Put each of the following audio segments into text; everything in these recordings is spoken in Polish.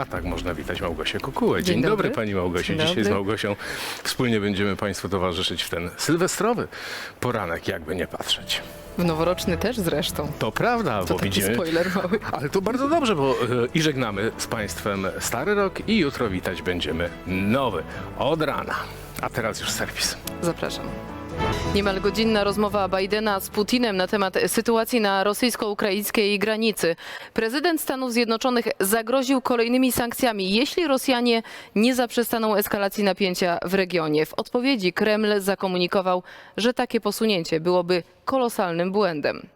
A tak można witać Małgosię Kukułę. Dzień, Dzień dobry. dobry. Pani Małgosiu. Dzień Dzisiaj z dobry. Małgosią wspólnie będziemy Państwu towarzyszyć w ten sylwestrowy poranek, jakby nie patrzeć. W noworoczny też zresztą. To prawda, To bo taki widzimy... spoiler mały. Ale to bardzo dobrze, bo e, i żegnamy z Państwem stary rok i jutro witać będziemy nowy od rana. A teraz już serwis. Zapraszam. Niemal godzinna rozmowa Bidena z Putinem na temat sytuacji na rosyjsko-ukraińskiej granicy. Prezydent Stanów Zjednoczonych zagroził kolejnymi sankcjami, jeśli Rosjanie nie zaprzestaną eskalacji napięcia w regionie. W odpowiedzi Kreml zakomunikował, że takie posunięcie byłoby kolosalnym błędem.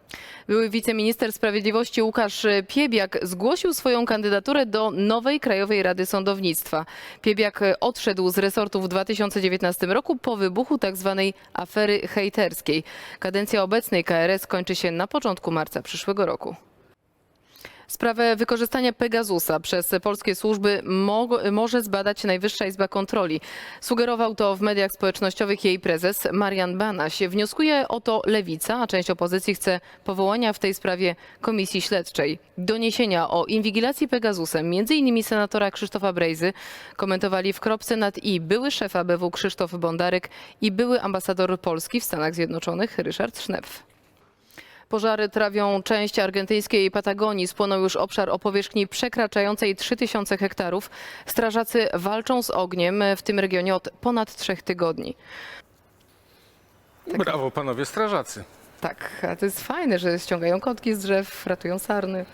Były wiceminister sprawiedliwości Łukasz Piebiak zgłosił swoją kandydaturę do nowej Krajowej Rady Sądownictwa. Piebiak odszedł z resortu w 2019 roku po wybuchu tzw. afery hejterskiej. Kadencja obecnej KRS kończy się na początku marca przyszłego roku. Sprawę wykorzystania Pegasusa przez polskie służby mo może zbadać Najwyższa Izba Kontroli. Sugerował to w mediach społecznościowych jej prezes Marian Banaś. Wnioskuje o to Lewica, a część opozycji chce powołania w tej sprawie komisji śledczej. Doniesienia o inwigilacji Pegasusem, m.in. senatora Krzysztofa Brejzy, komentowali w kropce nad i były szef ABW Krzysztof Bondarek i były ambasador Polski w Stanach Zjednoczonych Ryszard Sznepf. Pożary trawią część argentyńskiej Patagonii. Spłonął już obszar o powierzchni przekraczającej 3000 hektarów. Strażacy walczą z ogniem w tym regionie od ponad trzech tygodni. Brawo panowie strażacy. Tak, a to jest fajne, że ściągają kotki z drzew, ratują sarny.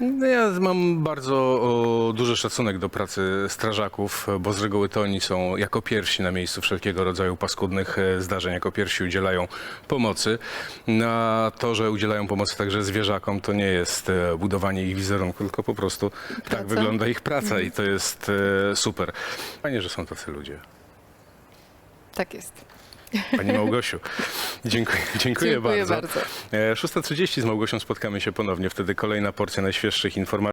No Ja mam bardzo o, duży szacunek do pracy strażaków, bo z reguły to oni są jako pierwsi na miejscu wszelkiego rodzaju paskudnych e, zdarzeń, jako pierwsi udzielają pomocy. Na to, że udzielają pomocy także zwierzakom, to nie jest e, budowanie ich wizerunku, tylko po prostu tak wygląda ich praca i to jest e, super. Fajnie, że są tacy ludzie. Tak jest. Pani Małgosiu, dziękuję, dziękuję, Dziękuję bardzo. bardzo. E, 6.30 z Małgosią spotkamy się ponownie, wtedy kolejna porcja najświeższych informacji.